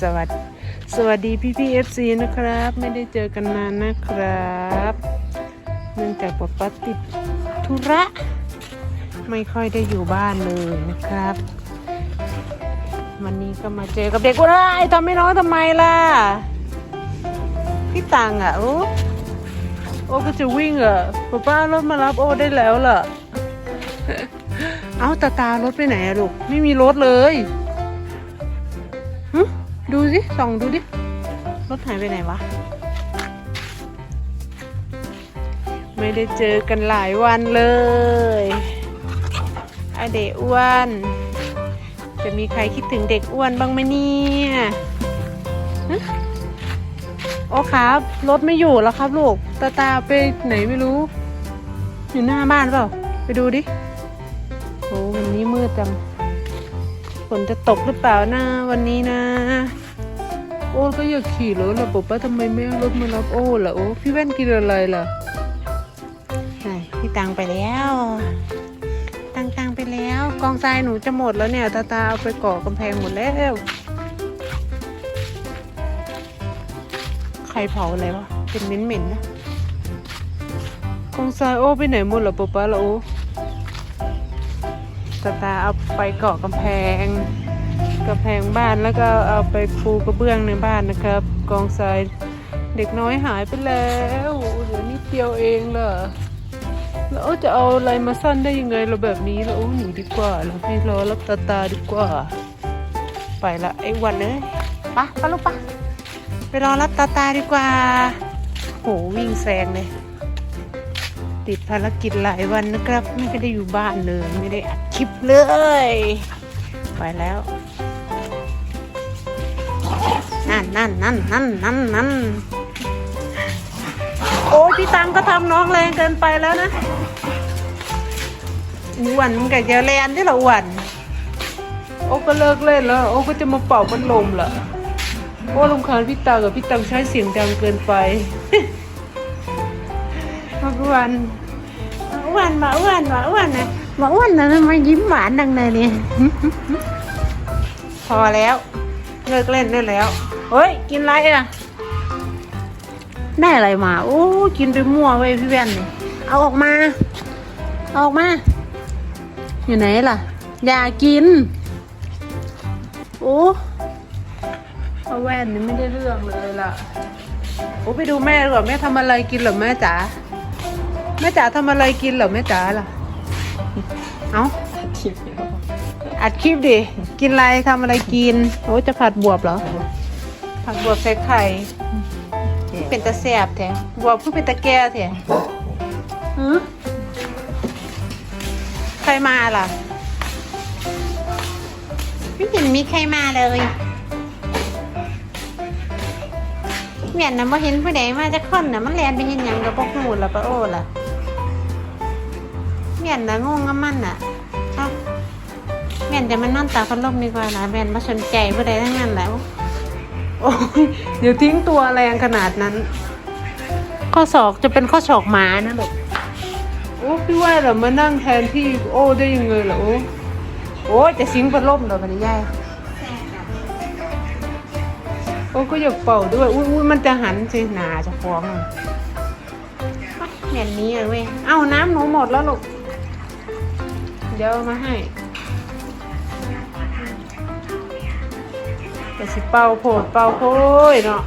สวัสดีสวัสดีพี่พี่เอฟซีนะครับ ไม่ได้เจอกันนานนะครับเนื่องจากป๊าป๊าติดธุระ ไม่ค่อยได้อยู่บ้านเลยนะครับ วันนี้ก็มาเจอกับเด็กว่าไอ้ทำไม่น้อยทำไมล่ะ พี่ตังอะโอ้โอ้ก็จะวิ่งเหรอะป๊าป้ารถมารับโอ้ได้แล้วล่ะเอาตาตารถไปไหนอะลูก ไม่มีรถเลยหึ ดูสิส่องดูดิ รถหายไปไหนวะ ไม่ได้เจอกันหลายวันเลยไอเด็กอ้วน จะมีใครคิดถึงเด็กอ้วนบ้างไหมเนี่ยโอ้ครับ รถไม่อยู่แล้วครับลูก ตาตาไปไหนไม่รู้ อยู่หน้าบ้านเปล่า ไปดูดิโอ้วันนี้มืดจังฝนจะตกหรือเปล่านะวันนี้นะ โอ้ก็อยากขี่รถละป๊าทำไมไม่เอารถมารับโอ้ล่ะโอ้พี่แว่นกินอะไรล่ะไหนพี่ตังไปแล้ว ตังตังไปแล้ว กองทรายหนูจะหมดแล้วเนี่ยตาตาเอาไปก่อกำแพงหมดแล้วใครเผาอะไรวะเป็นเหม็นๆนะกองทรายโอ้ไปไหนหมดล่ะป๊าป๊าละโอ้ตาตาเอาไปเกาะกำแพง กำแพงบ้านแล้วก็เอาไปปูกระเบื้องในบ้านนะครับ กองทรายเด็กน้อยหายไปแล้วเหลือนิดเดียวเองเหรอแล้วเอาจะเอาอะไรมาสั้นได้ยังไงเราแบบนี้เราโอ้หนีดีกว่าเราให้รอรับตาตาดีกว่า ไปละไอ้วันเลยปะปะลูกปะไปรอรับตาตาดีกว่า โหวิ่งแซงเลยติดภารกิจหลายวันนะครับ ไม่ได้อยู่บ้านเลย ไม่ได้อัดคลิปเลย ไปแล้ว นั่นนั่นนั่นนั่นนั่นนั่นโอ้ยพี่ตังก็ทำน้องแรงเกินไปแล้วนะอ้วนมันก็จะแลนที่เราอ้วนโอ้ก็เลิกเล่นแล้ว โอ้ก็จะมาเป่าพัดลมละโอ้ลำคาญพี่ตังกับพี่ตังใช้เสียงดังเกินไปมาอ้วนมาอ้วนมาอ้วนมาอ้วนนะมาอ้วนนะทำไมยิ้มหวานดังเลยเนี่ยพอแล้ว เลิกเล่นได้แล้ว เฮ้ย กินอะไรอะ ได้อะไรมา โอ้กินไปมั่วเว้ยพี่แว่นเนี่ยเอาออกมา เอาออกมา อยู่ไหนล่ะ อย่ากิน โอ้เอาแว่นนี่ไม่ได้เรื่องเลยล่ะ โอ้ไปดูแม่ดีกว่อนแม่ทำอะไรกินเหรอแม่จ๋า แม่จ๋าทำอะไรกินเหรอแม่จ๋าล่ะ เอาอัดคลิปดิ กินอะไรทำอะไรกิน โอ้จะผัดบวบเหรอ ผัดบวบใส่ไข่เป็นตะแสบแท้บวบคือเป็นตะแก่แท้หือใครมาล่ะ ไม่เห็นมีใครมาเลยเมียนนะบ่เห็นผู้ใดมาจะคนน่ะมันแลนไปเห็นหยังกับพวกหูละปะโอ้ล่ะเมียนนะงงกับมันน่ะเอ้าเมียนจะมันนอนตาพัดลมดีกว่านะเมียนมาสนใจผู้ใดทั้งนั้นแล้ว โอ้ยเดี๋ยวทิ้งตัวแรงขนาดนั้น ข้อศอกจะเป็นข้อศอกหมานะลูกโอ้พี่ว่าเหรอมานั่งแทนที่โอ้ได้ยังไงเหรอโอ้โอ้ยจะสิงพัดลมเหรอพันยายโอ้ก็อยากเป่าด้วยอุ้ยอุ้ยมันจะหันสิหนาจะฟ้องอะแบบนี้เลยเว้ยเอ้าน้ำหนูหมดแล้วลูกเดี๋ยวเอามาให้ แต่สิเป่าโผดเป่าโพยเนาะ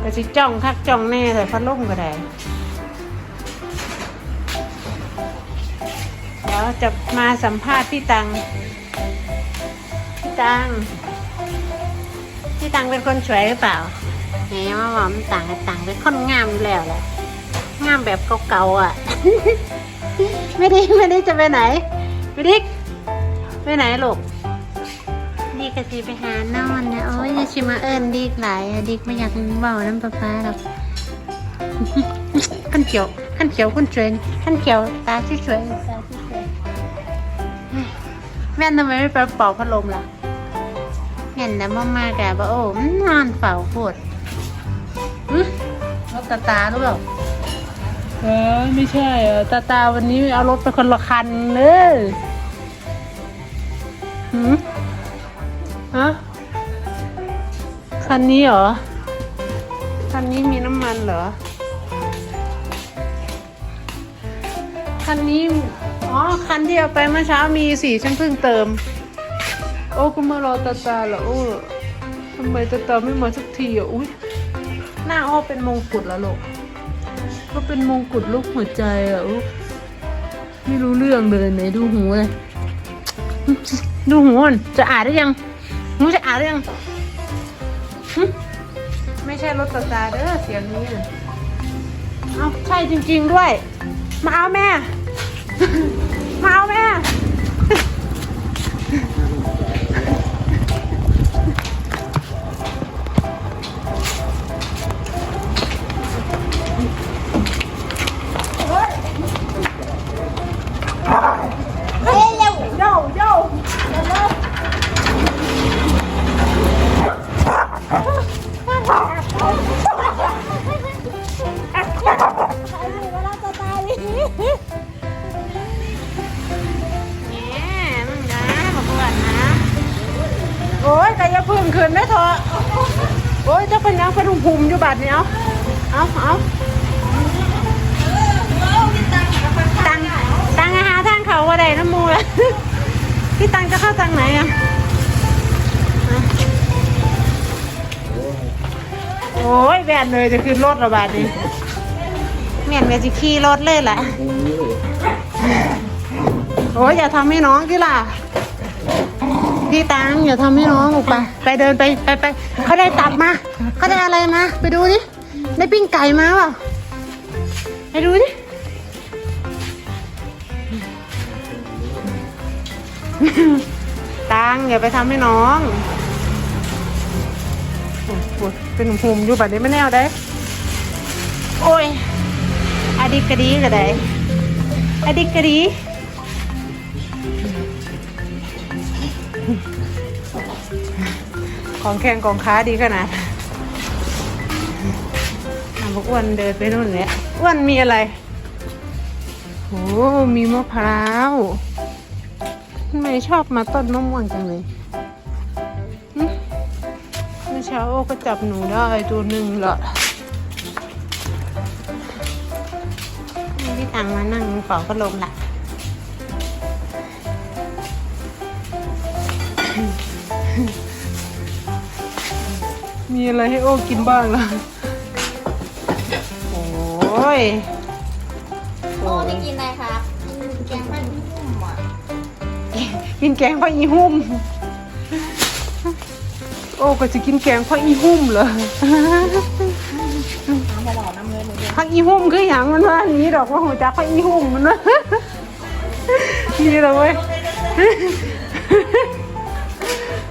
แต่สิจ้องคักจ้องแน่ใส่พัดลมก็ได้เดี๋ยวจะมาสัมภาษณ์พี่ตังพี่ตังพี่ตังเป็นคนสวยหรือเปล่าแหมมาบอกมันต่างกันต่างเป็นคนงามอยู่แล้วแหละงามแบบเก่าๆอะ ไม่ได้ไม่ได้จะไปไหนไปดิไปไหนลูก กก็สิไปหานอนนะโอ้ยจะชิมาเอิญดิกหลายอะดิกไม่อยากเบาน้ำปลาปลาหรอกขั้นเขียวขั้นเขียวขั้นสวยขั้นเขียวตาที่สวยตาที่สวยแม่ทำไมไม่ไปเป่าพัดลมล่ะเห็นนะมามากะบ่โอ้มันนอนเฝ้าโพดรถตาตาหรือเปล่าเออไม่ใช่ตาตาวันนี้เอารถไปคนละคันเลยหืม ฮะคันนี้เหรอ คันนี้มีน้ำมันเหรอ คันนี้ อ๋อ คันที่เอาไปเมื่อเช้ามีสีฉันเพิ่งเติม โอ้กูมารอตาตาเหรอโอ้ทำไมตาตาไม่มาสักทีอะ อุ้ยหน้าอ้อเป็นมงกุฎแล้วลูกก็เป็นมงกุฎลูกหัวใจอะอุ๊ยไม่รู้เรื่องเลยไหนดูหูเลย ดูหูมันจะอ่านได้ยัง หูจะอ่านเรื่องไม่ใช่รถตาตาเด้อเสียงนี้เอาใช่จริง ๆด้วย มาเอาแม่ โอ้ยแต่อย่าพึ่งคืนได้เถอะโอ้ยเจ้าเป็นยังเป็นหุ่มหุ่มอยู่บาดเนี้ยเอาเอาตังตังอาหารทางเขาว่าไดน้ำมูละพี่ตังจะเข้าทางไหนอะโอ้ยแบนเลยจะขึ้นรถระบาดนี้แม่นเมจิขี่รถเลยแหละโอ้ยอย่าทำให้น้องที่ล่ะ พี่ตังอย่าทำให้น้องออกไปไปเดินไปไปไปเขาได้ตับมาเขาได้อะไรมาไปดูดิได้ปิ้งไก่มาเปล่าไปดูดิตังอย่าไปทำให้น้องโอ้โหเป็นหุมอยู่แบบนี้ไม่แน่ได้โอ้ยอะดิกกระดีกระไดอะดิกกร ของแข่งของค้าดีขนาดทำพวกอ้วนเดินไปนู่นแหละอ้วนมีอะไรโอ้มีมะพร้าวทำไมชอบมาต้นมะม่วงจังเลยเมื่อเช้าโอก็จับหนูได้ตัวหนึ่งละพี่ตังมานั่งเป่าก็ลมละ มีอะไรให้โอ้กินบ้างล่ะ โอ้ยโอ้จะกินอะไรครับกินแกงปั้นหุ่มอะกินแกงพ่ออีหุ่มโอ้ก็จะกินแกงพ่ออีหุ่มเหรอน้ำหอมน้ำเงินหนูพ่ออีหุ่มคืออย่างมันว่าอย่างนี้ดอกว่าหัวจักพ่ออีหุ่มมันว่านี่เลยเว้ย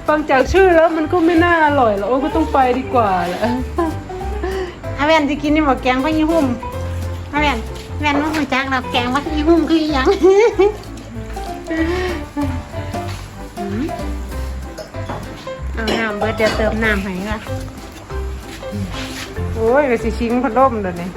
ฟังจากชื่อแล้วมันก็ไม่น่าอร่อยแล้วโอ้ก็ต้องไปดีกว่าแหละอาแวนจะกินนี่บอกแกงพ่ออีหุ่มอาแวนแวนว่าหัวจักเราแกงพ่ออีหุ่มคืออหย่างเอาน้ำเบิดเดี๋ยวเติมน้ำให้ค่ะโอ้ยก็สิชิงพัดลมเดี๋ยวนี้